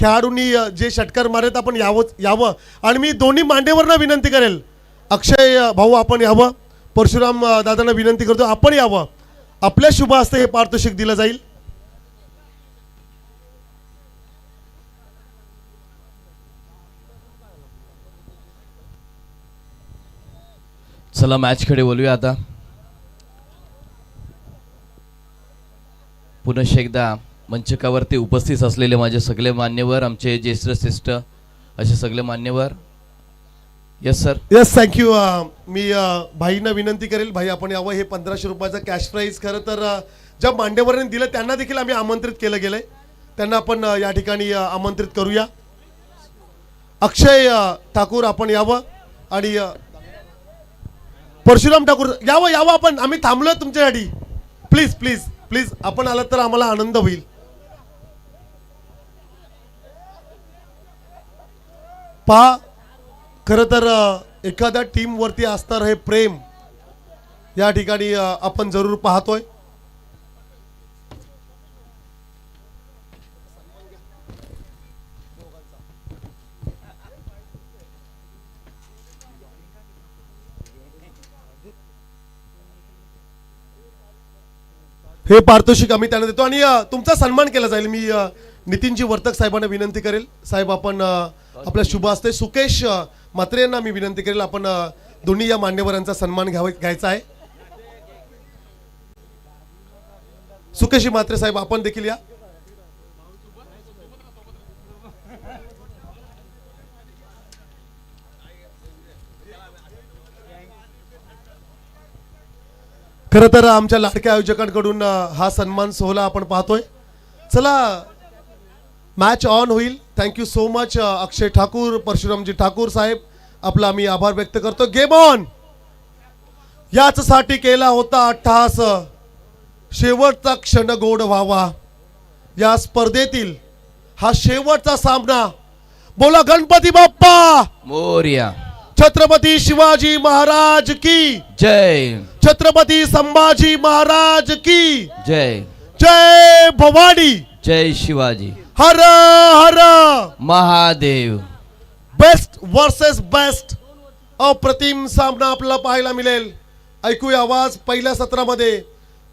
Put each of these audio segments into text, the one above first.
खेळाडूंनी जे षटकार मारत आपण यावं यावं. आणि मी दोन्ही मांडेवरनं विनंती करेल. अक्षय भाऊ आपण यावं. परशुराम दादांना विनंती करतो आपण यावं. आपल्या शुभ हस्ते हे पारितोषिक दिलं जाईल. चला मॅचकडे बोलूया आता. पुनश एकदा मंचकावरती उपस्थित असलेले माझे सगळे मान्यवर आमचे ज्येष्ठ श्रेष्ठ असे सगळे मान्यवर. Yes sir yes thank you me uh, भाईंना विनंती करेल भाई आपण यावं हे पंधराशे रुपयाचं कॅश प्राईज खरं तर uh, ज्या मांडेवरांनी दिलं त्यांना देखील आम्ही आमंत्रित केलं गेलंय. त्यांना आपण uh, या ठिकाणी आमंत्रित करूया. अक्षय ठाकूर आपण यावं. आणि परशुराम ठाकूर यावं यावं आपण. आम्ही थांबलोय तुमच्यासाठी. प्लीज प्लीज प्लीज आपण आलात तर आम्हाला आनंद होईल. पहा खरं तर एखाद्या टीमवरती असणार हे प्रेम या ठिकाणी आपण जरूर पाहतोय. हे पारितोषिक आम्ही त्यांना देतो आणि तुमचा सन्मान केला जाईल. मी नितीनजी वर्तक साहेबांना विनंती करेल. साहेब आपण आपल्या शुभ असते सुकेश मात्रे यांना मी विनंती करेल आपण दोन्ही या मान्यवरांचा सन्मान घ्यावा घ्यायचा आहे. सुकेशी मात्रे साहेब आपण देखील या. खरं तर आमच्या लाडक्या आयोजकांकडून हा सन्मान सोहळा आपण पाहतोय. चला मॅच ऑन होईल. Thank you so much Akshay Thakur Parshuramji Thakur साहेब. आपला आम्ही आभार व्यक्त करतो. गेम ऑन याचसाठी केला होता अट्टहास. शेवटचा क्षण गोड व्हावा. या स्पर्धेतील हा शेवटचा सामना. बोला गणपती बाप्पा! मोर्या. छत्रपती शिवाजी महाराज की? जय. छत्रपती संभाजी महाराज की? जय. जय भवानी! जय शिवाजी. हर हर महादेव। बेस्ट वर्सेस बेस्ट अप्रतिम सामना आपल्याला पाहायला मिळेल. ऐकूया आवाज पहिल्या सत्रामध्ये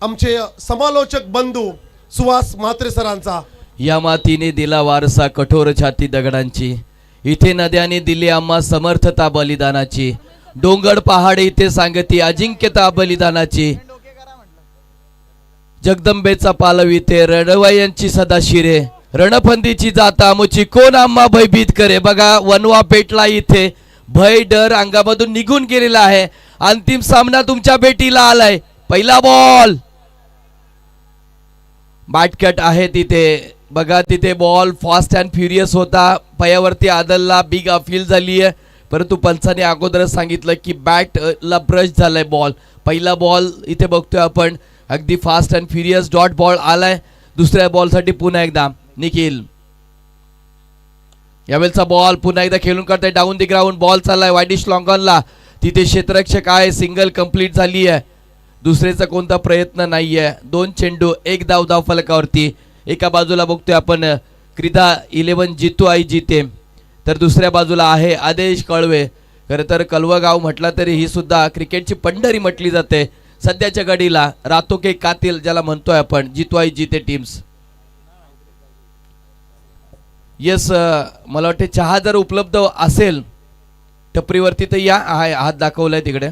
आमचे समालोचक बंधू सुहास म्हात्रे सरांचा. या मातीने दिला वारसा कठोर छाती दगडांची. इथे नद्याने दिली आम्हा समर्थता बलिदानाची. डोंगर पहाड इथे सांगती अजिंक्यता बलिदानाची. जगदंबेचा पालव इथे रणवयांची सदा शिरे रणफंदीची जाता मुची कोण आम्हा भयभीत करे? बघा वनवा पेटला इथे. भय डर अंगामधून निघून गेलेला आहे. अंतिम सामना तुमच्या भेटीला आलाय. पहिला बॉल बाटकट आहे तिथे. बघा तिथे बॉल फास्ट अँड फ्युरियस होता. पयावरती आदलला बिग अपील झाली आहे. परंतु पंचाने अगोदरच सांगितलं की बॅटला ब्रश झालाय बॉल पहिला बॉल इथे बघतोय आपण. अगदी fast and furious dot ball आलाय. दुसऱ्या बॉलसाठी पुन्हा एकदा. निखिल. यावेळचा बॉल पुन्हा एकदा खेळून करताय डाऊन दी ग्राउंड बॉल चाललाय. वायडिश लॉंगॉनला तिथे क्षेत्ररक्षक आहे. सिंगल कंप्लीट झाली आहे दुसरेचा कोणता प्रयत्न नाहीये. दोन चेंडू एक धाव धाव फलकावरती. एका बाजूला बघतोय आपण क्रिदा इलेव्हन जितू आई जिते. तर दुसऱ्या बाजूला आहे आदेश कळवे. खरं तर कलवगाव म्हटलं तरी ही सुद्धा क्रिकेटची पंढरी म्हटली जाते. सध्याच्या घडीला रातोके कातील ज्याला म्हणतोय आपण जितू आई जिते टीम्स येस मला वाटते चहा जर उपलब्ध असेल टपरीवरती तर या आहे हात दाखवलाय तिकडे.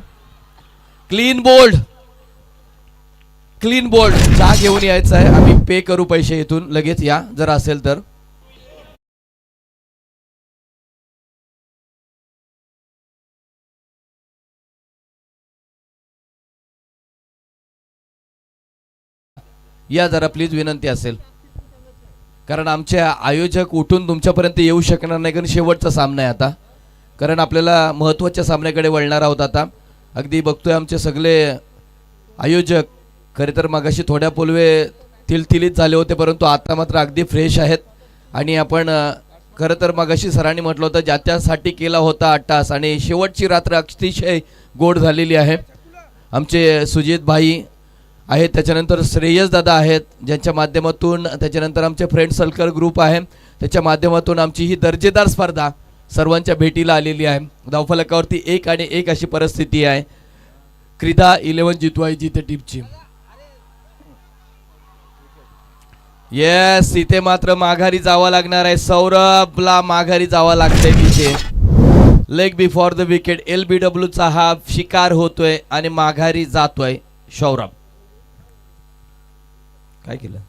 क्लीन बोर्ड क्लीन बोर्ड चहा घेऊन यायचा आहे. आम्ही पे करू पैसे इथून. लगेच या. जर असेल तर. या जरा प्लीज विनंती असेल. कारण आमचे आयोजक उठून तुमच्यापर्यंत येऊ शकणार नाही कारण शेवटचा सामना आहे आता. कारण आपल्याला महत्त्वाच्या सामन्याकडे वळणार आहोत आता. अगदी बघतोय आमचे सगळे आयोजक. खरे तर मगाशी थोड्या पूर्वे तिलतिलीत झाले होते परंतु आता मात्र अगदी फ्रेश आहेत. आणि आपण खरं तर मगाशी सरांनी म्हटलं होतं ज्याच्यासाठी केला होता अट्टास आणि शेवटची रात्र अतिशय गोड झालेली आहे. आमचे सुजित भाई आहेत. त्याच्यानंतर श्रेयस दादा आहेत ज्यांच्या माध्यमातून त्याच्यानंतर आमचे फ्रेंड सर्कल ग्रुप आहे. त्याच्या माध्यमातून आमची ही दर्जेदार स्पर्धा सर्वांच्या भेटीला आलेली आहे. धावफलकावरती एक आणि एक अशी परिस्थिती आहे. क्रीडा इलेव्हन जितवायची जिथे टीमची. येस इथे मात्र माघारी जावं लागणार आहे. सौरभला माघारी जावं लागतंय तिथे. Leg before the wicket L B डब्ल्यूचा हा शिकार होतोय आणि माघारी जातोय सौरभ. काय केलं?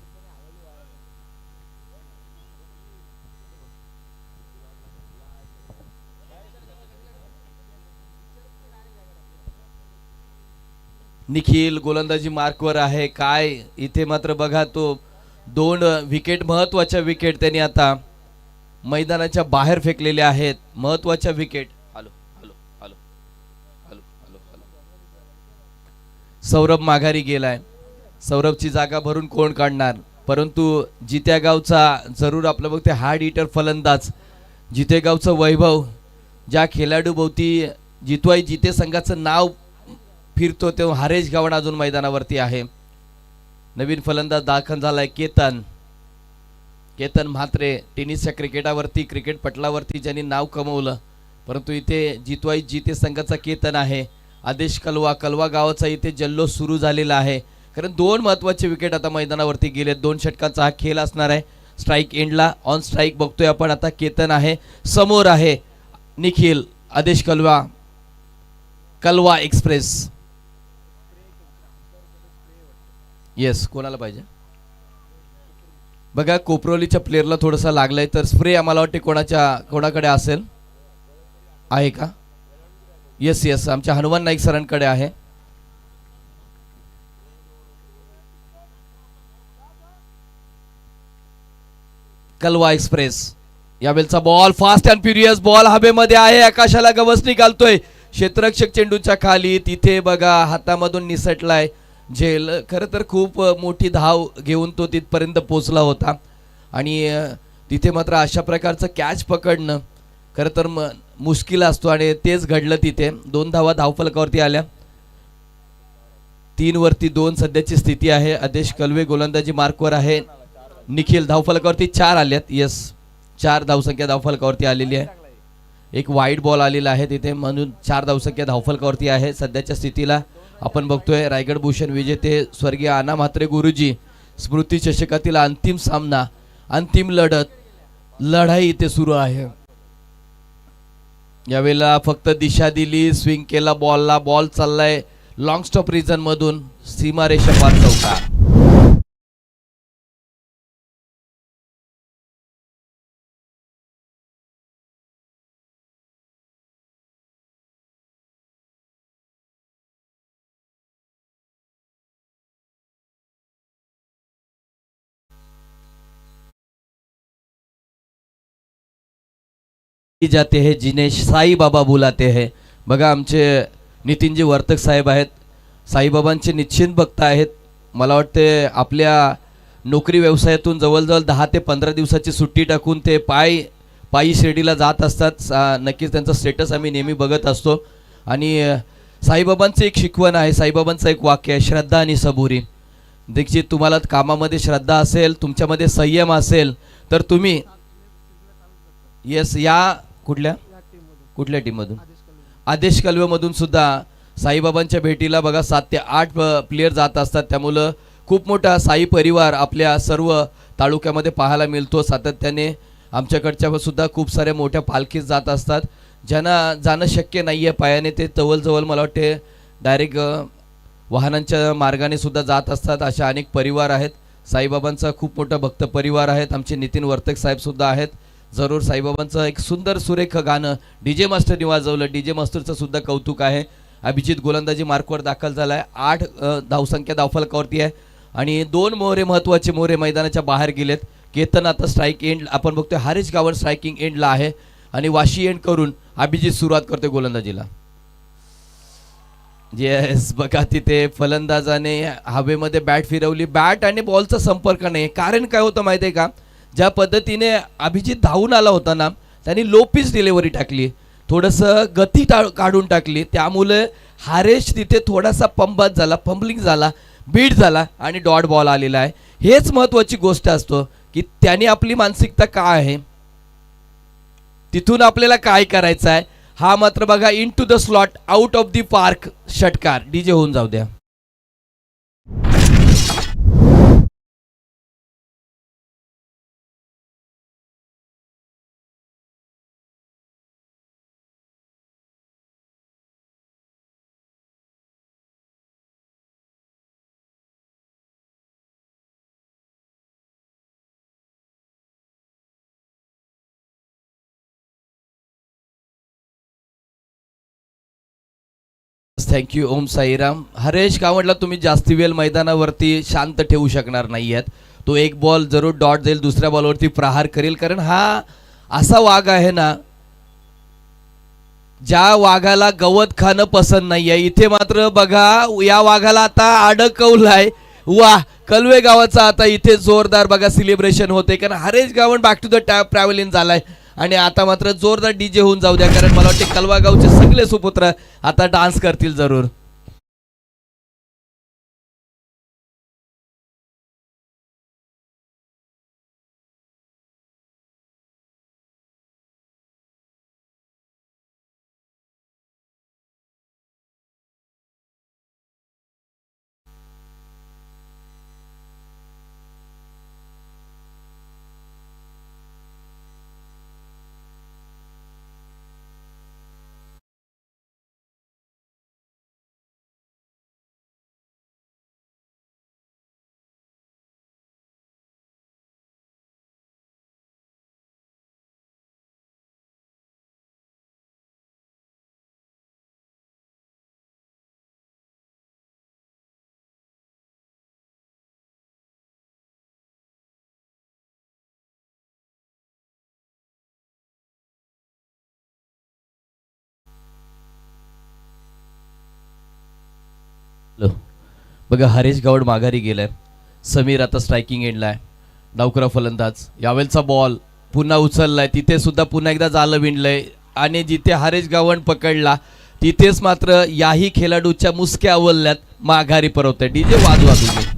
निखिल गोलंदाजी मार्कवर आहे. काय? इथे मात्र बघा तो दोन विकेट महत्त्वाच्या विकेट त्यांनी आता मैदानाच्या बाहेर फेकलेले आहेत. महत्त्वाच्या wicket hello hello hello hello hello hello. Saurabh माघारी गेलाय. सौरभची जागा भरून कोण काढणार? परंतु जित्या गावचा जरूर आपलं बघते हार्ड हिटर फलंदाज जिते गावचं वैभव ज्या खेळाडूभोवती जितवाई जिते संघाचं नाव फिरतो तेव्हा हरेश गावण अजून मैदानावरती आहे. नवीन फलंदाज दाखल झालाय केतन. केतन म्हात्रे टेनिसच्या क्रिकेटावरती क्रिकेट पटलावरती ज्यांनी नाव कमवलं. परंतु इथे जितवाई जिते संघाचा केतन आहे. आदेश कलवा कलवा गावाचा इथे जल्लोष सुरू झालेला आहे. कारण दोन महत्त्वाचे विकेट आता मैदानावरती गेले दोन षटकांचा हा खेळ असणार आहे. स्ट्राईक एंडला ऑन स्ट्राईक बघतोय आपण. आता केतन आहे. समोर आहे निखिल आदेश कलवा कलवा एक्सप्रेस येस कोणाला पाहिजे? बघा कोपरोलीच्या प्लेअरला थोडासा लागलाय तर स्प्रे आम्हाला वाटते कोणाच्या कोणाकडे असेल? आहे का? येस येस आमच्या हनुमान नाईक सरांकडे आहे. Kalwa express. यावेळचा ball fast and furious ball हवेमध्ये आहे. आकाशाला गवसणी घालतोय. क्षेत्ररक्षक चेंडूच्या खाली तिथे बघा हातामधून निसटलाय. झेल खरं तर खूप मोठी धाव घेऊन तो तिथपर्यंत पोचला होता. आणि तिथे मात्र अशा प्रकारचं कॅच पकडणं खरं तर म मुश्किल असतो आणि तेच घडलं तिथे. दोन धावा धावफलकावरती आल्या. तीन वरती दोन सध्याची स्थिती आहे. आदेश कलवे गोलंदाजी मार्कवर आहे. निखिल धावफलकावरती चार आल्यात येस चार धावसंख्या धावफलकावरती आलेली आहे. एक वाईट बॉल आलेला आहे तिथे. म्हणून चार धावसंख्या धावफलकावरती आहे सध्याच्या स्थितीला. आपण बघतोय रायगड भूषण विजेते स्वर्गीय आना म्हात्रे गुरुजी स्मृती चषकातील अंतिम सामना अंतिम लढत लढाई इथे सुरू आहे. यावेळेला फक्त दिशा दिली स्विंग केला बॉलला बॉल चाललाय लॉंग स्टॉप रिझन मधून. सीमारेषा पार चौका जाते हैं जिनेश साई बाबा बुलाते हैं। बघा आमचे नितीनजी वर्तक साहेब आहेत साईबाबांचे निश्चित भक्त आहेत. मला वाटते आपल्या नोकरी व्यवसायातून जवळजवळ दहा ते पंधरा दिवसाची सुट्टी टाकून ते पाय पायी शिर्डीला जात असतात. नक्कीच त्यांचा स्टेटस आम्ही नेहमी बघत असतो. आणि साईबाबांचं एक शिकवण आहे. साईबाबांचं एक वाक्य आहे श्रद्धा आणि सबुरी. दीक्षित तुम्हाला कामामध्ये श्रद्धा असेल तुमच्यामध्ये संयम असेल तर तुम्ही येस या कुठल्या? कुठल्या टीममधून आदेश कलवेमधून सुद्धा साईबाबांच्या भेटीला बघा सात ते आठ प्लेयर जात असतात. त्यामुळं खूप मोठा साई परिवार आपल्या सर्व तालुक्यामध्ये पाहायला मिळतो. सातत्याने आमच्याकडच्या सुद्धा खूप साऱ्या मोठ्या पालखीत जात असतात. ज्यांना जाणं शक्य नाही आहे पायाने ते जवळजवळ मला वाटते डायरेक्ट वाहनांच्या मार्गाने सुद्धा जात असतात. अशा अनेक परिवार आहेत. साईबाबांचा खूप मोठा भक्त परिवार आहेत. आमचे नितीन वर्तक साहेबसुद्धा आहेत. जरूर साईबाबांचं एक सुंदर सुरेख गाणं डीजे मास्टरनी वाजवलं डीजे मास्टरचं सुद्धा कौतुक आहे. अभिजित गोलंदाजी मार्कवर दाखल झाला आहे आठ धावसंख्या धावफलकावरती आहे. आणि दोन मोहरे महत्त्वाचे मोहरे मैदानाच्या बाहेर गेलेत. केतन आता स्ट्राईक एंड आपण बघतोय हरीश गावर स्ट्रायकिंग एंडला आहे. आणि वाशी एंड करून अभिजित सुरुवात करतोय गोलंदाजीला. येस बघा तिथे फलंदाजाने हवेमध्ये बॅट फिरवली. बॅट आणि बॉलचा संपर्क नाही कारण काय होतं माहिती आहे का? ज्या पद्धतीने अभिजित धावून आला होता ना त्यांनी लो डिलेवरी टाकली. थोडंसं गती टा काढून टाकली. त्यामुळे हारेश तिथे थोडासा पंबात झाला पंपलिंग झाला बीट झाला आणि डॉट बॉल आलेला आहे. हेच महत्त्वाची गोष्ट असतो की त्यांनी आपली मानसिकता काय आहे? तिथून आपल्याला काय करायचं आहे? हा मात्र बघा in to the slot out of the park षटकार डीजे होऊन जाऊ द्या. Thank you Om Sairam. Haresh कावडला तुम्ही जास्ती वेळ मैदानावरती शांत ठेवू शकणार नाही आहेत तो एक बॉल जरूर डॉट जाईल दुसऱ्या बॉलवरती प्रहार करेल. कारण हा असा वाघ आहे ना ज्या वाघाला गवत खाणं पसंत नाही आहे इथे मात्र बघा या वाघाला आता अडकवलाय. वा कलवे गावाचा आता इथे जोरदार बघा सेलिब्रेशन होते कारण Haresh Gavan back to the tap travelling झालाय. आणि आता मात्र जोरदार डीजे होऊन जाऊ द्या कारण मला वाटते कलवागावचे सगळे सुपुत्र आता डान्स करतील जरूर. बघा हरेश गावड माघारी गेलाय. समीर आता स्ट्रायकिंग एंडला आहे. डावकरा फलंदाज. यावेळचा बॉल पुन्हा उचललाय. तिथे सुद्धा पुन्हा एकदा जालं विणलंय. आणि जिथे हरेश गावण पकडला तिथेच मात्र याही खेळाडूच्या मुसक्या अवलल्यात माघारी परवतंय डी जे वाजवा तुम्ही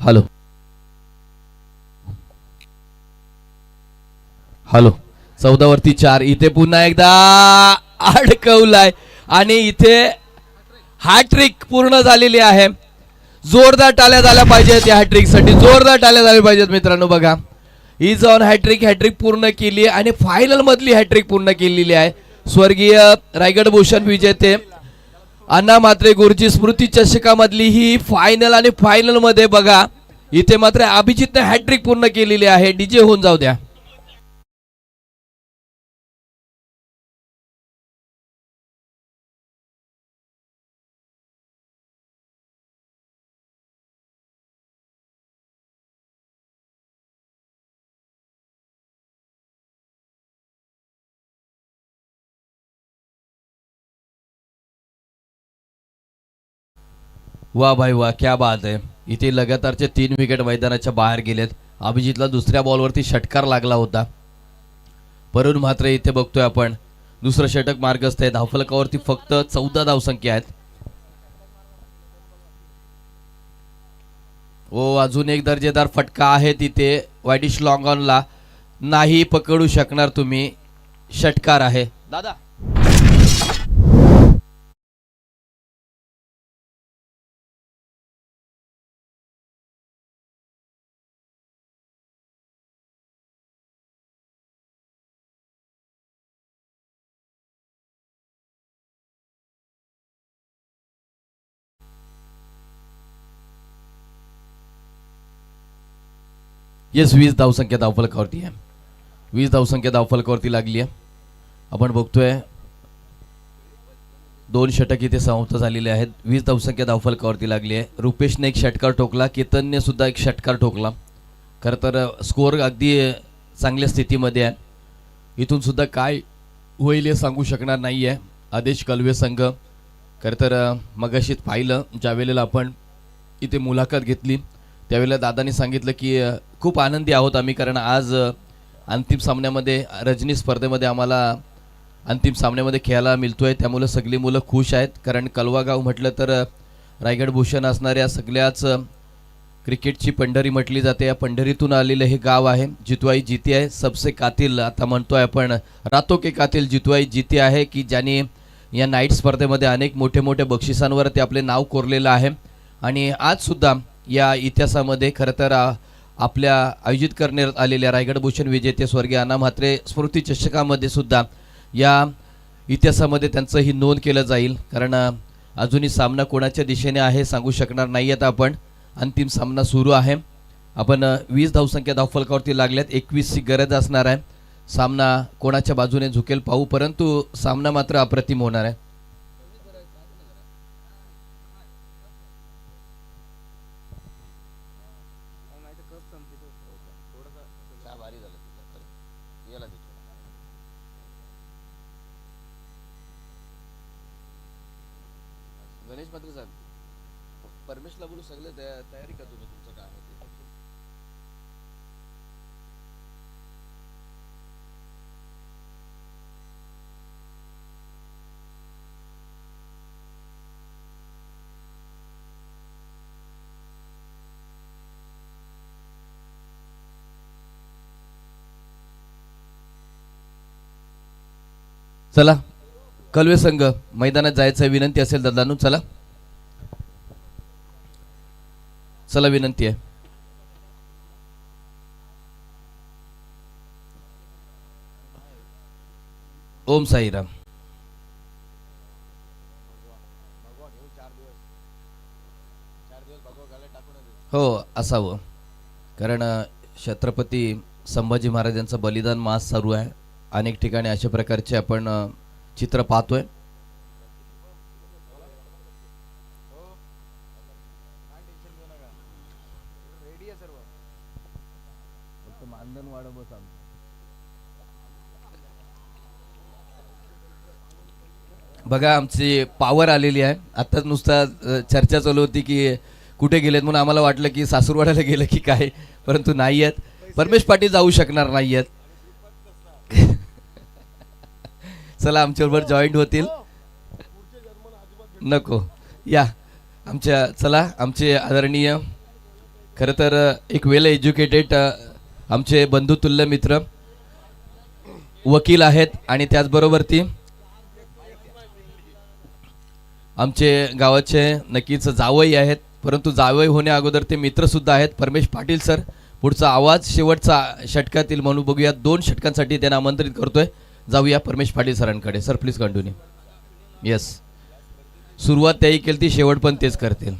हॅलो हॅलो. चौदा वरती चार. इथे पुन्हा एकदा अडकवलाय. आणि इथे हॅट्रिक पूर्ण झालेली आहे. जोरदार टाळ्या झाल्या पाहिजेत या हॅट्रिकसाठी जोरदार टाळ्या झाल्या पाहिजेत मित्रांनो बघा. ही जाऊन हॅट्रिक हॅट्रिक पूर्ण केली आहे. आणि फायनल मधली हॅट्रिक पूर्ण केलेली आहे. स्वर्गीय रायगड भूषण विजेते अण्णा मात्रे गुरुजी स्मृती चषकामधली ही फायनल आणि फायनलमध्ये बघा. इथे मात्र अभिजितने हॅट्रिक पूर्ण केलेली आहे. डीजे होऊन जाऊ द्या. वा भाई वा क्या बात आहे इथे लगातारचे तीन विकेट मैदानाच्या बाहेर गेलेत. अभिजितला दुसऱ्या बॉलवरती षटकार लागला होता. परून मात्र इथे बघतोय आपण. दुसरं षटक मार्गस्थ आहे. धावफलकावरती फक्त चौदा धावसंख्या आहेत. ओ अजून एक दर्जेदार फटका आहे तिथे. वाईटिश लॉंग ऑनला. नाही पकडू शकणार तुम्ही. षटकार आहे. दादा. येस वीस धावसंख्या धावफलकावरती आहे. वीस धावसंख्या धावफलकावरती लागली आहे. आपण बघतोय दोन षटक इथे समाप्त झालेले आहेत. वीस धावसंख्या धावफलकावरती लागली आहे. रुपेशने एक षटकार ठोकला केतनने सुद्धा एक षटकार ठोकला. खरं तर स्कोअर अगदी चांगल्या स्थितीमध्ये आहे. इथून सुद्धा काय होईल हे सांगू शकणार नाही आहे आदेश कलवे संघ. खरं तर मगाशीत पाहिलं ज्या वेळेला आपण इथे मुलाखत घेतली त्यावेळेला दादानी सांगितलं की खूप आनंदी आहोत आम्ही कारण आज अंतिम सामन्यामध्ये रजनी स्पर्धेमध्ये आम्हाला अंतिम सामन्यामध्ये खेळायला मिळतोय. त्यामुळं सगळी मुलं खुश आहेत. कारण कलवागाव म्हटलं तर रायगड भूषण असणाऱ्या सगळ्याच क्रिकेटची पंढरी म्हटली जाते. या पंढरीतून आलेलं हे गाव आहे. जितवाई जिते आहे. सबसे कातील आता म्हणतोय आपण रातो के कातील जितवाई जिते आहे की ज्याने या नाईट स्पर्धेमध्ये अनेक मोठे मोठे बक्षिसांवर ते आपले नाव कोरलेलं आहे. आणि आजसुद्धा या इतिहासामध्ये खरं तर आपल्या आयोजित करण्यात आलेल्या रायगड भूषण विजेते स्वर्गीय अण्णा म्हात्रे स्मृती चषकामध्ये सुद्धा या इतिहासामध्ये त्यांचं ही नोंद केलं जाईल. कारण अजूनही सामना कोणाच्या दिशेने आहे सांगू शकणार नाही आहेत आपण. अंतिम सामना सुरू आहे. आपण वीस धावसंख्या धावफलकावरती लागल्यात. एकवीसची गरज असणार आहे. सामना कोणाच्या बाजूने झुकेल पाहू परंतु सामना मात्र अप्रतिम होणार आहे गणेश मात्र साहेब परमेशला बोलू सगळे तयारी का तुम्ही तुमचं काय आहे ते चला कलवे संघ मैदानात जायचं विनंती असेल दादांनो चला. चला विनंती आहे. ओम साईराम हो असावं. कारण छत्रपती संभाजी महाराजांचं बलिदान मास चालू आहे. अनेक ठिकाणी अशा प्रकारचे आपण चित्र पाहतोय. बघा आमची पावर आलेली आहे. आताच नुसता चर्चा चालू होती की कुठे गेलेत म्हणून आम्हाला वाटलं की सासूरवाड्याला गेलं की काय परंतु नाही आहेत. परमेश पाटील जाऊ शकणार नाही आहेत. चला आमच्याबरोबर जॉईंट होतील. नको. या. आमच्या चला आमचे आदरणीय खरं तर एक वेल एज्युकेटेड आमचे बंधुतुल्य मित्र वकील आहेत आणि त्याचबरोबर ती आमचे गावाचे नक्कीच जावई आहेत. परंतु जावई होण्या अगोदर ते मित्र सुद्धा आहेत. परमेश पाटील सर पुढचा आवाज शेवटचा षटकातील म्हणून बघूया. दोन षटकांसाठी त्यांना आमंत्रित करतोय. जाऊया परमेश पाटील सरांकडे. सर प्लीज कंटिन्यू येस सुरुवात त्याही केली ती शेवट पण तेच करतील.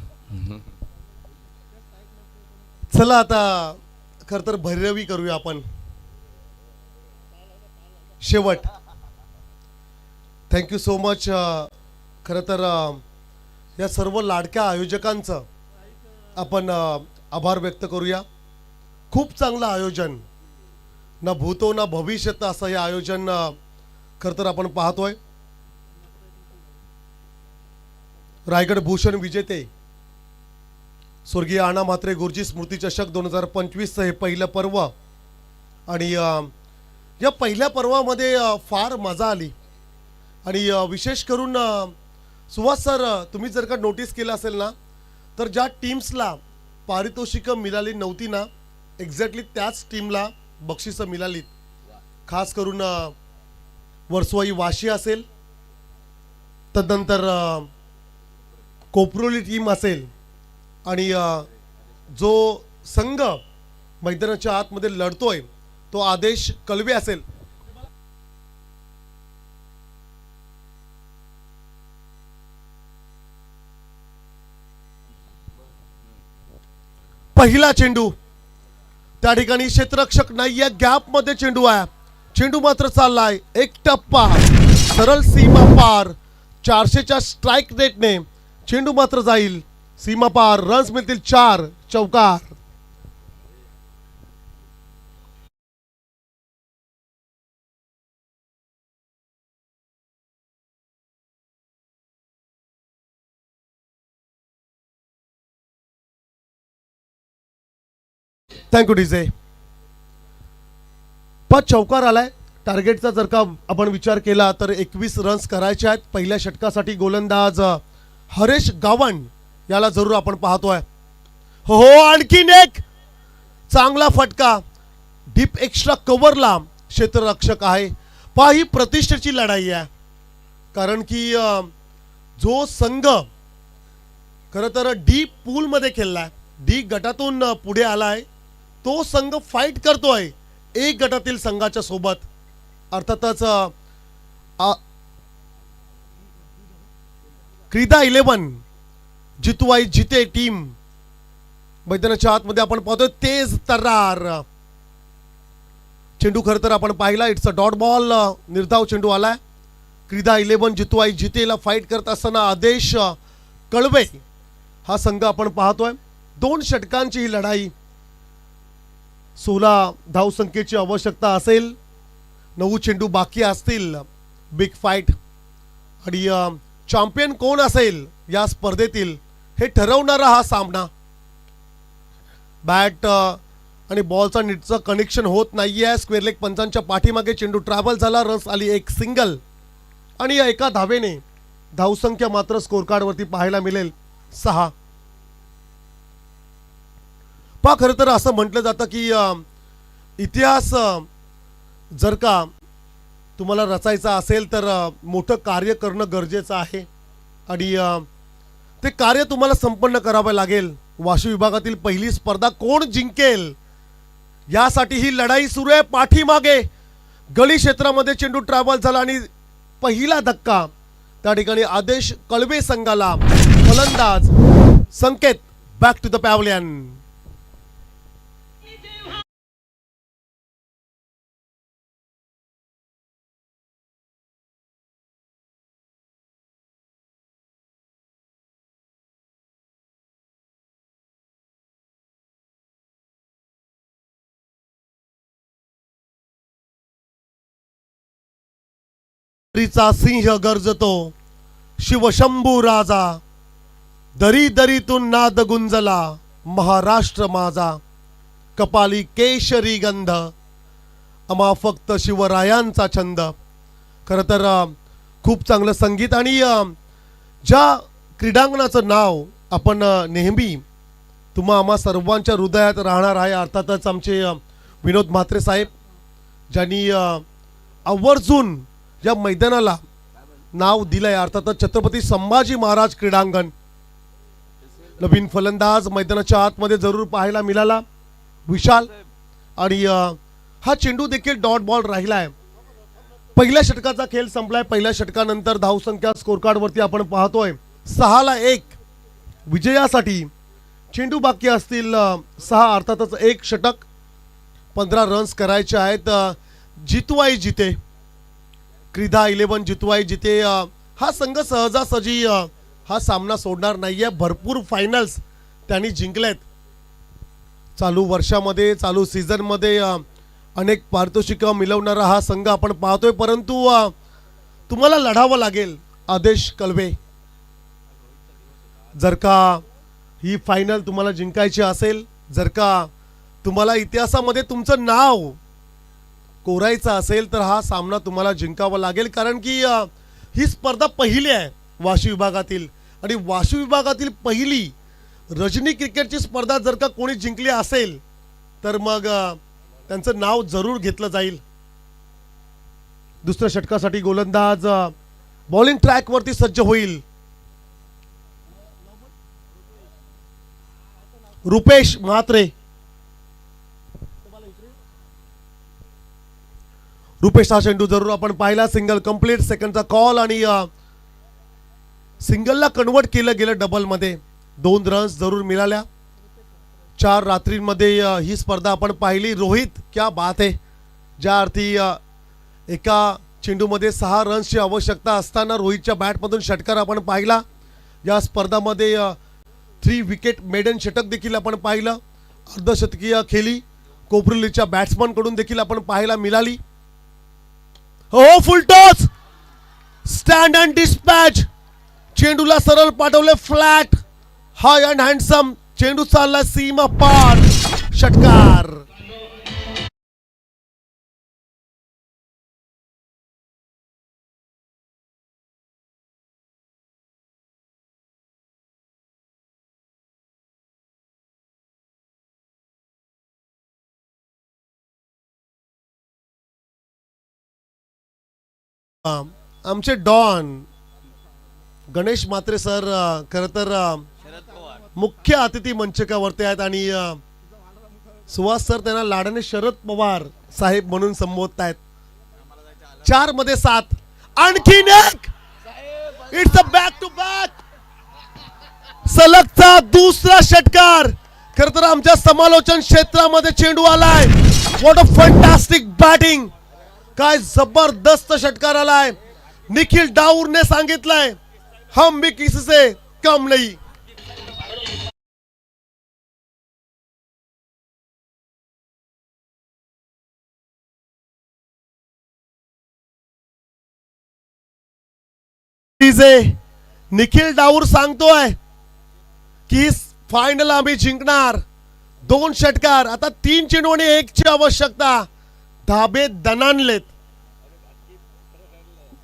चला आता खर तर भैरवी करूया आपण. शेवट. थँक्यू सो मच खरं तर या सर्व लाडक्या आयोजकांचं आपण आभार व्यक्त करूया. खूप चांगलं आयोजन. ना भूतो ना भविष्यत असं हे आयोजन खरं तर आपण पाहतोय. रायगड भूषण विजेते स्वर्गीय आणा म्हात्रे गुरुजी स्मृती चषक दोन हजार पंचवीसचं हे पहिलं पर्व. आणि या पहिल्या पर्वामध्ये फार मजा आली. आणि विशेष करून सुहास सर तुम्ही जर का नोटीस केलं असेल ना तर ज्या टीम्सला पारितोषिकं मिळाली नव्हती ना एक्झॅक्टली त्याच टीमला बक्षिसं मिळालीत. खास करून वर्सवाई वाशी असेल तदनंतर कोपरोली टीम असेल आणि जो संघ मैदानाच्या आतमध्ये लढतोय तो आदेश कलवे असेल. पहिला चेंडू त्या ठिकाणी क्षेत्ररक्षक नाहीये गॅपमध्ये चेंडू आहे. चेंडू मात्र चाललाय. एक टप्पा. सरळ सीमा पार. चारशेच्या स्ट्राईक रेटने चेंडू मात्र जाईल. सीमा पार. रन्स मिळतील चार. चौकार. थँक्यू डीजे पाच चौकार आलाय. टार्गेटचा जर का आपण विचार केला तर एकवीस रन्स करायचे आहेत. पहिल्या षटकासाठी गोलंदाज हरेश गावण याला जरूर आपण पाहतोय. हो हो आणखीन एक! चांगला फटका. डीप एक्स्ट्रा कव्हरला क्षेत्ररक्षक आहे. पहा ही प्रतिष्ठेची लढाई आहे. कारण की जो संघ खरं तर डी पूलमध्ये आहे डी गटातून पुढे पुढे आलाय. तो संघ फाईट करतोय एक गटातील संघाच्या सोबत. अर्थातच क्रीडा इलेव्हन जितवाई जिते टीम. मैदानाच्या आतमध्ये आपण पाहतोय तेज तर्रार. चेंडू खरं तर आपण पाहिला इट्स अ डॉट बॉल निर्धाव चेंडू आलाय. क्रीडा इलेव्हन जितवाई जितेला फाईट करत असताना आदेश कळवे. हा संघ आपण पाहतोय. दोन षटकांची ही लढाई. सोळा धावसंख्येची आवश्यकता असेल नऊ चेंडू बाकी असतील बिग फाईट आणि चॅम्पियन कोण असेल या स्पर्धेतील हे ठरवणारा हा सामना. बॅट आणि बॉलचा नीटचं कनेक्शन होत नाहीये. स्क्वेअर लेग पंचांच्या पाठीमागे चेंडू ट्रॅव्हल झाला. रन्स आली एक सिंगल आणि या एका धावेने धावसंख्या मात्र स्कोर कार्डवरती पाहायला मिळेल. सहा. पा खरं तर असं म्हटलं जातं की इतिहास जर का तुम्हाला रचायचा असेल तर मोठं कार्य करणं गरजेचं आहे. आणि ते कार्य तुम्हाला संपन्न करावं लागेल. वाशी विभागातील पहिली स्पर्धा कोण जिंकेल? यासाठी ही लढाई सुरू आहे पाठीमागे. गली क्षेत्रामध्ये चेंडू ट्रॅव्हल झाला आणि पहिला धक्का. त्या ठिकाणी आदेश कळवे संघाला फलंदाज. Sanket back to the pavilion चा सिंह गरजतो. शिवशंभू राजा. दरी दरीतून नाद गुंजला. महाराष्ट्र माझा. कपाली केशरी गंध. अमा फक्त शिवरायांचा छंद. खरं तर खूप चांगलं संगीत आणि ज्या क्रीडांगणाचं नाव आपण नेहमी तुम्हा आम्हा सर्वांच्या हृदयात राहणार आहे अर्थातच आमचे विनोद म्हात्रे साहेब ज्यांनी आवर्जून या मैदानाला नाव दिलंय अर्थातच छत्रपती संभाजी महाराज क्रीडांगण. नवीन फलंदाज मैदानाच्या आतमध्ये जरूर पाहायला मिळाला. विशाल आणि हा चेंडू देखील डॉट बॉल राहिला आहे पहिल्या षटकाचा खेळ संपलाय. पहिल्या षटकानंतर धावसंख्या स्कोर कार्डवरती आपण पाहतोय. सहाला एक विजयासाठी चेंडू बाकी असतील सहा अर्थातच एक षटक. पंधरा रन्स करायचे आहेत. अ, जितवाई जिते. क्रीडा इलेव्हन जितवाई जिथे हा संघ सहजासहजी हा सामना सोडणार नाहीये. भरपूर फायनल्स त्यांनी जिंकलेत. चालू वर्षामध्ये चालू सीझनमध्ये अनेक पारितोषिकं मिळवणारा हा संघ आपण पाहतोय. परंतु तुम्हाला लढावं लागेल आदेश कलवे. जर का ही फायनल तुम्हाला जिंकायची असेल जर का तुम्हाला इतिहासामध्ये तुमचं नाव कोरायचा असेल तर हा सामना तुम्हाला जिंकावा लागेल कारण की ही स्पर्धा पहिली आहे वाशी विभागातील. आणि वाशी विभागातील पहिली रजनी क्रिकेटची स्पर्धा जर का कोणी जिंकली असेल तर मग त्यांचं नाव जरूर घेतलं जाईल. दुसऱ्या षटकासाठी गोलंदाज बॉलिंग ट्रॅकवरती सज्ज होईल. रुपेश म्हात्रे. रुपेश हा चेंडू जरूर आपण पाहिला. सिंगल कंप्लीट सेकंडचा कॉल आणि सिंगलला कन्वर्ट केलं गेलं डबलमध्ये दोन रन्स जरूर मिळाल्या. चार रात्रींमध्ये ही स्पर्धा आपण पाहिली. रोहित क्या बात आहे ज्या अर्थी एका चेंडूमध्ये सहा रन्सची आवश्यकता असताना रोहितच्या बॅटमधून षटकार आपण पाहिला. या स्पर्धामध्ये थ्री विकेट मेडन षटक देखील आपण पाहिलं. अर्धशतकीय खेळी कोपरिलीच्या बॅट्समनकडून देखील आपण पाहायला मिळाली. हो full toss stand and dispatch चेंडूला सरळ पाठवले फ्लॅट हाय अँड हँडसम चेंडू चालला सीमा पार षटकार. आमचे डॉन गणेश मात्रे सर खर तर मुख्य अतिथी मंचकावरती आहेत आणि सुहास सर त्यांना लाडाने शरद पवार साहेब म्हणून संबोधत आहेत. चारमध्ये सात. आणखीन एक. It's a back to back सलगचा दुसरा षटकार. खर तर आमच्या समालोचन क्षेत्रामध्ये चेंडू आलाय. वॉट अ फंटास्टिक बॅटिंग काय जबरदस्त षटकार आलाय. निखिल डाऊरने सांगितलंय हम भी किसी से कम नाही. निखिल डाऊर सांगतोय की फायनल आम्ही जिंकणार. दोन षटकार आता तीन चेंडू आणि एकची आवश्यकता. धाबे दणानलेत.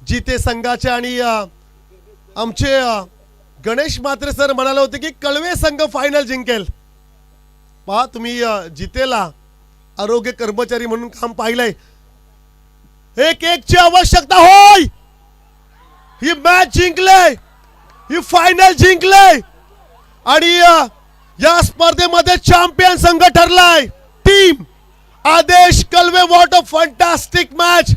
जिथे संघाचे आणि आमचे गणेश मात्रे सर म्हणाले होते की कळवे संघ फायनल जिंकेल. पहा तुम्ही जितेला आरोग्य कर्मचारी म्हणून काम पाहिलंय. एक एकची आवश्यकता होय! ही मॅच जिंकले ही फायनल जिंकले आणि या स्पर्धेमध्ये चॅम्पियन संघ ठरलाय. Team Adesh Kalve what a fantastic match